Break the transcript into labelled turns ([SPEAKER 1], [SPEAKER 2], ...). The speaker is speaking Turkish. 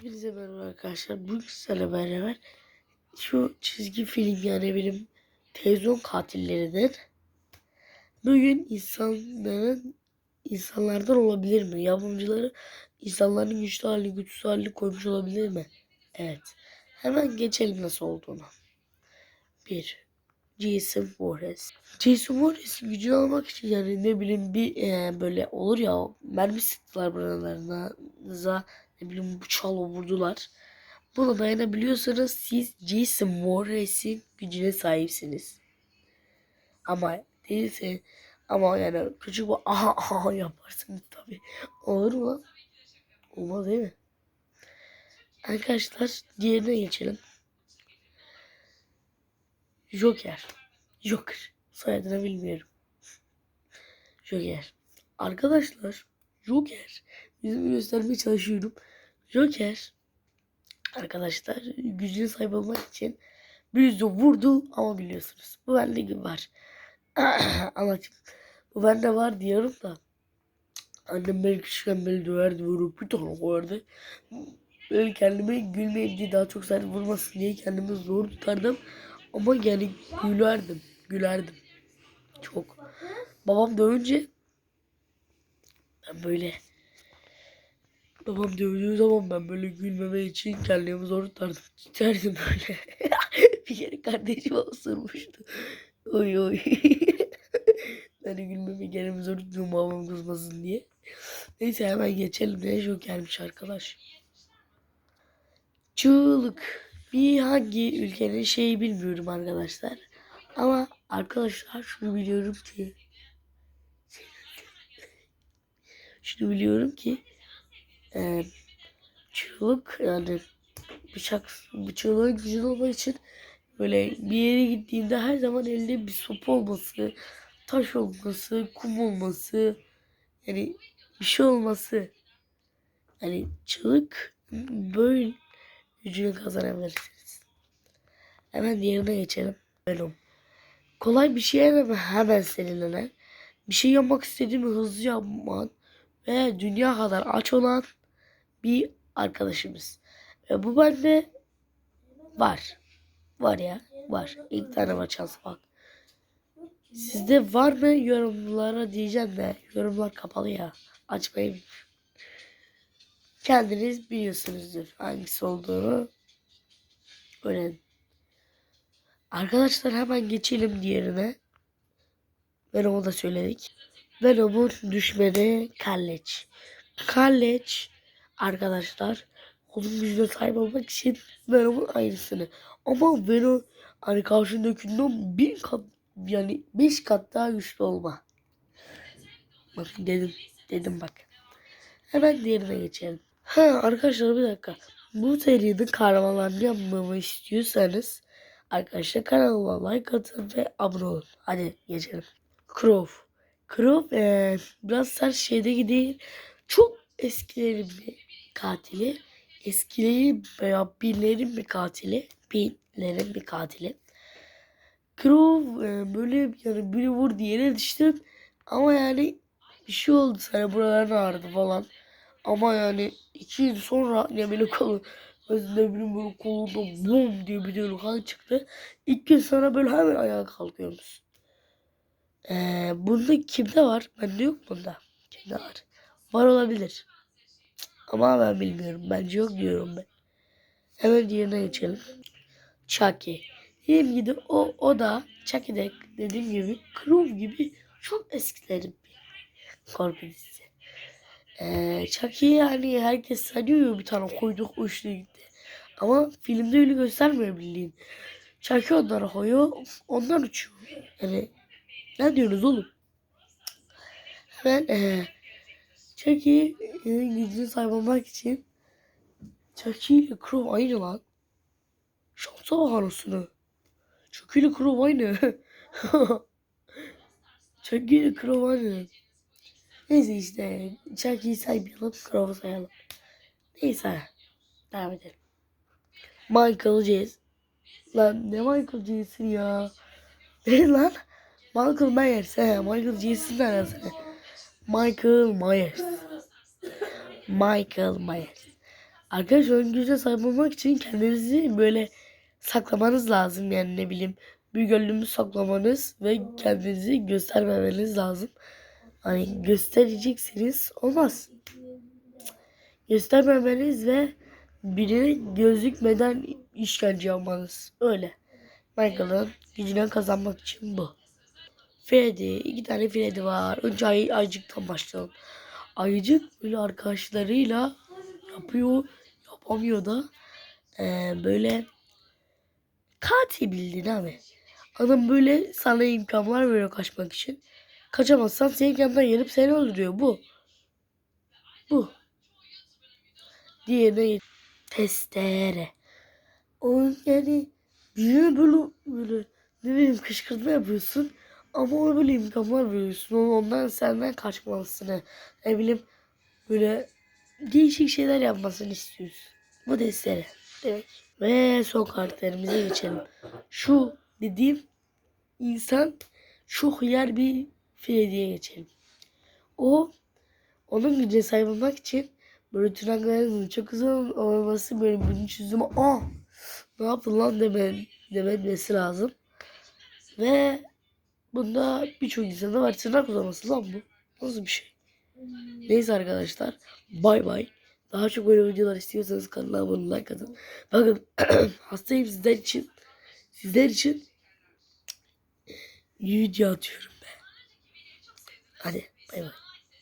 [SPEAKER 1] Hepinize merhaba arkadaşlar. Bugün sizlerle beraber şu çizgi film yani benim televizyon katillerinden bugün insanların insanlardan olabilir mi? Yapımcıları insanların güçlü halini güçsüz halini koymuş olabilir mi? Evet. Hemen geçelim nasıl olduğunu. 1. Jason Voorhees. Jason Voorhees'in gücünü almak için yani ne bileyim bir e, böyle olur ya mermi sıktılar buralarınıza ne bileyim bıçakla vurdular. Buna dayanabiliyorsanız siz Jason Voorhees'in gücüne sahipsiniz. Ama değilse ama yani küçük bir aha aha yaparsınız tabi. Olur mu? Olmaz değil mi? Arkadaşlar diğerine geçelim. Joker. Joker. Soyadını bilmiyorum. Joker. Arkadaşlar Joker. Yüzümü göstermeye çalışıyorum. Joker. Arkadaşlar gücüne sahip olmak için bir yüzü vurdu ama biliyorsunuz. Bu bende gibi var. Anlatayım. Bu bende var diyorum da. Annem beni küçükken beni döverdi vurup bir tane koyardı. Böyle kendime gülmeyeyim diye daha çok sert vurmasın diye kendimi zor tutardım. Ama yani gülerdim. Gülerdim. Çok. Babam dövünce ben böyle babam dövdüğü zaman ben böyle gülmeme için kendimi zor tutardım. Giderdim böyle. bir kere kardeşim ısırmıştı. Oy oy. ben de gülmeme kendimi zor tutuyorum babam kızmasın diye. Neyse hemen geçelim. Ne çok gelmiş arkadaş. Çığlık. Bir hangi ülkenin şeyi bilmiyorum arkadaşlar. Ama arkadaşlar şunu biliyorum ki şunu biliyorum ki e, çığlık yani bıçak bıçağın gücün olmak için böyle bir yere gittiğinde her zaman elde bir sopa olması, taş olması, kum olması yani bir şey olması yani çığlık böyle gücünü kazanabilirsiniz. Hemen diğerine geçelim. Venom. Kolay bir şey hemen, hemen sinirlenen, bir şey yapmak istediğimi hızlı yapman ve dünya kadar aç olan bir arkadaşımız. Ve bu bende var. Var ya. Var. İlk tane var şans bak. Sizde var mı yorumlara diyeceğim de yorumlar kapalı ya. Açmayın. Kendiniz biliyorsunuzdur hangisi olduğunu. Öğrenin. Arkadaşlar hemen geçelim diğerine. Venom'u da söyledik. Venom'un düşmeni Kalleç. Kalleç arkadaşlar onun gücüne sahip olmak için Venom'un aynısını. Ama Venom hani karşındakinden bin kat yani beş kat daha güçlü olma. Bakın dedim. Dedim bak. Hemen diğerine geçelim. Ha arkadaşlar bir dakika. Bu serinin kahramanlarını yapmamı istiyorsanız arkadaşlar kanalıma like atın ve abone olun. Hadi geçelim. Crow. Crow ee, biraz sert şeyde gidiyor. Çok eskilerin bir katili. Eskilerin veya birlerin bir katili. Birlerin bir katili. Crow ee, böyle yani biri vur diğerine düştüm. Ama yani bir şey oldu sana buraların ağrıdı falan. Ama yani iki yıl sonra ne böyle kolu ne bileyim böyle kolunda bum diye bir tane kan çıktı. İlk gün sonra böyle hemen ayağa kalkıyormuş. Ee, bunda kimde var? Bende yok bunda. Kimde var? Var olabilir. Ama ben bilmiyorum. Bence yok diyorum ben. Hemen diğerine geçelim. Chucky. Dediğim gibi o, o da Chucky'de dediğim gibi Crow gibi çok eskilerin bir korku dizisi. Ee, Chucky yani herkes sanıyor bir tane koyduk uçtu gitti. Ama filmde öyle göstermiyor bildiğin. Chucky onlara koyuyor onlar uçuyor. Yani ne diyorsunuz oğlum? Hemen ee, Chucky'nin gücüne sahip olmak için Chucky ile Crow aynı lan. Şansa bak anasını. Chucky ile Crow aynı. Chucky ile Crow aynı. Neyse işte Chucky'yi saymayalım. Crow'u sayalım. Neyse. Devam edelim. Michael Jackson. Lan ne Michael Jackson ya? Ne lan? Michael Myers. He, Michael Jackson'ın arasını. Michael Myers. Michael Myers. Arkadaşlar oyun gücüne sahip olmak için kendinizi böyle saklamanız lazım. Yani ne bileyim bir gönlümü saklamanız ve kendinizi göstermemeniz lazım. Hani göstereceksiniz olmaz. Göstermemeniz ve birine gözükmeden işkence yapmanız. Öyle. Michael'ın gücüne kazanmak için bu. Freddy. iki tane Freddy var. Önce ay, Ayıcık'tan başlayalım. Ayıcık böyle arkadaşlarıyla yapıyor. Yapamıyor da. Ee, böyle katil bildin abi. Adam böyle sana imkanlar veriyor kaçmak için. Kaçamazsan senin yanından gelip seni öldürüyor. Bu. Bu. Diğerine testere. O yani niye böyle böyle ne bileyim kışkırtma yapıyorsun ama ona böyle imkanlar veriyorsun. O- Ondan senden kaçmalısın. ha. Ne bileyim böyle değişik şeyler yapmasını istiyorsun. Bu testere. Evet. Ve son karakterimize geçelim. Şu dediğim insan çok yer bir Freddy'ye geçelim. O onun gücüne sahip için böyle tırnaklarının çok uzun olması böyle bunu çözümü aa ne yaptın lan demen, dememesi lazım. Ve bunda birçok insanda var tırnak uzaması lan bu. Nasıl bir şey? Neyse arkadaşlar bay bay. Daha çok böyle videolar istiyorsanız kanala abone olun, like atın. Bakın hastayım sizler için. Sizler için video atıyorum ben. Hadi bay bay.